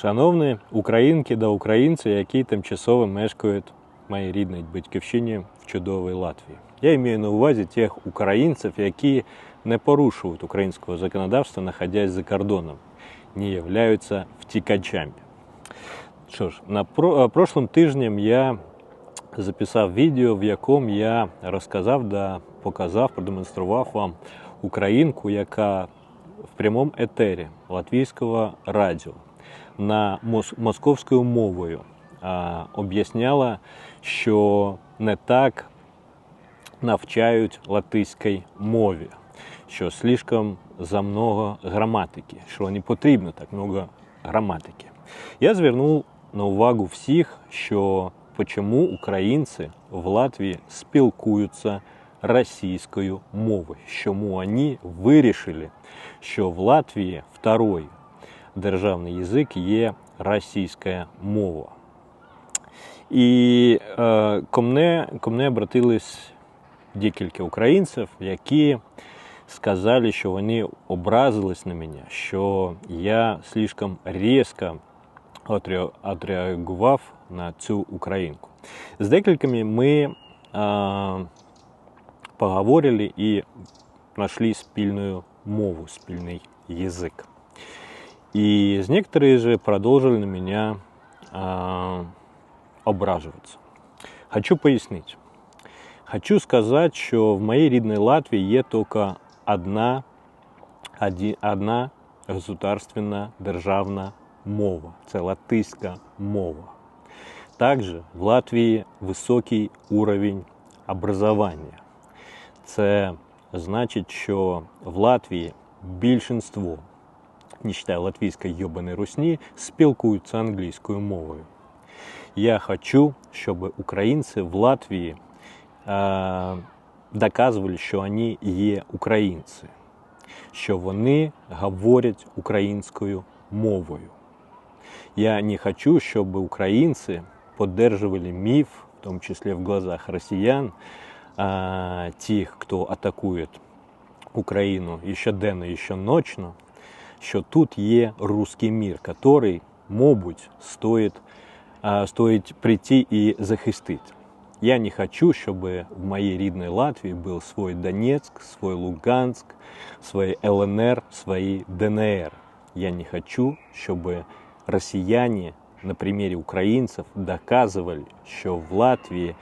Шановні українки та українці, які тимчасово мешкають в моїй рідній батьківщині в чудовій Латвії. Я маю на увазі тих українців, які не порушують українського законодавства, находясь за кордоном, не являються втікачами. Що ж, на про, е, тижнем я записав відео, в якому я розказав да показав, продемонстрував вам українку, яка в прямому етері латвійського радіо на московською мовою об'ясняла, що не так навчають латиській мові, що слишком за много граматики, що не потрібно так много граматики. Я звернув на увагу всіх, що чому українці в Латвії спілкуються російською мовою, чому вони вирішили, що в Латвії второй державний язик є російська мова. І е, ко, мне, ко мне обратились декілька українців, які сказали, що вони образились на мене, що я слишком різко отреагував на цю українку. З декількома ми е, поговорили і знайшли спільну мову, спільний язик. И некоторые же продолжили на меня а, ображиваться. Хочу пояснить. Хочу сказать, що в моїй рідній Латвії є тільки одна, оді- одна государственна державна мова. Це латиська мова. Також в Латвії високий уровень образування. Це значить, що в Латвії більшинство не считая латвійської йобаної русні, спілкуються англійською мовою. Я хочу, щоб українці в Латвії е, доказували, що вони є українці, що вони говорять українською мовою. Я не хочу, щоб українці поддерживали міф, в тому числі в глазах росіян, тих, хто атакує Україну і щоденно, і щоночно, що тут є русський мір, який, мабуть, стоїть, стоїть прийти і захистити. Я не хочу, щоб в моїй рідній Латвії був свій Донецьк, свій Луганськ, свій ЛНР, свій ДНР. Я не хочу, щоб росіяни на примірі українців доказували, що в Латвії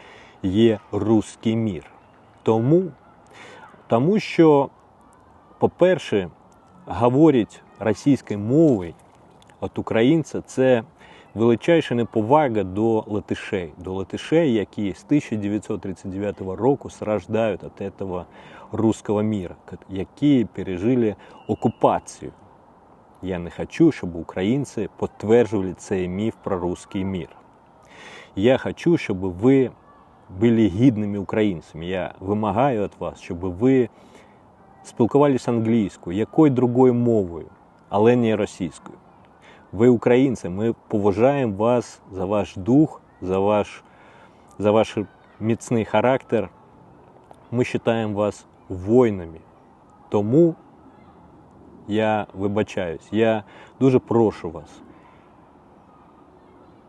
є русський мір. Тому, тому що, по-перше, говорить російською мовою від українця це величайша неповага до латишей, до латишей, які з 1939 року страждають від цього руського міра, які пережили окупацію. Я не хочу, щоб українці підтверджували цей міф про русський мір. Я хочу, щоб ви були гідними українцями. Я вимагаю від вас, щоб ви спілкувалися англійською, якою другою мовою, але не російською. Ви українці, ми поважаємо вас за ваш дух, за ваш, за ваш міцний характер. Ми вважаємо вас воїнами. Тому я вибачаюсь, я дуже прошу вас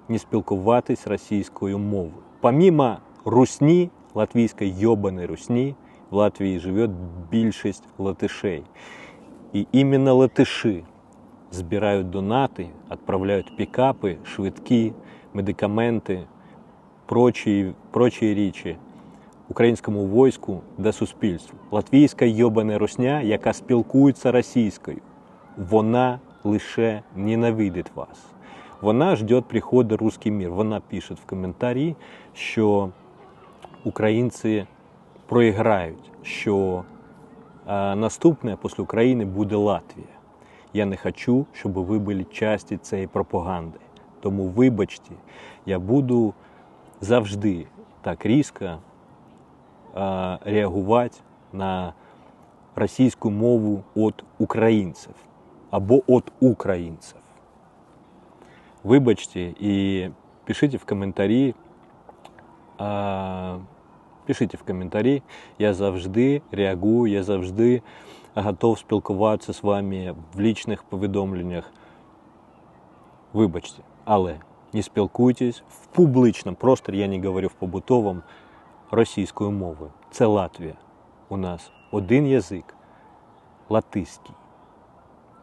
не спілкуватись російською мовою. Помімо русні, латвійської йобаної русні, в Латвії живе більшість латишей. І іменно латиші збирають донати, відправляють пікапи, швидкі, медикаменти, прочі, прочі річі українському війську та суспільству. Латвійська йобана русня, яка спілкується російською, вона лише ненавидить вас. Вона жде приходу русський мір. Вона пише в коментарі, що українці проіграють, що наступне після України буде Латвія. Я не хочу, щоб ви були часті цієї пропаганди. Тому, вибачте, я буду завжди так різко реагувати на російську мову від українців або від українців. Вибачте і пишіть в коментарі. Пишіть в коментарі. Я завжди реагую, я завжди готов спілкуватися з вами в лічних повідомленнях. вибачте, але не спілкуйтесь в публічному просторі, я не говорю в побутовому, російською мовою. Це Латвія. У нас один язик латиський.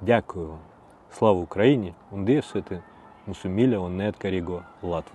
Дякую вам. Слава Україні! Это mūsu mīļā un neatkarīgo Latviju.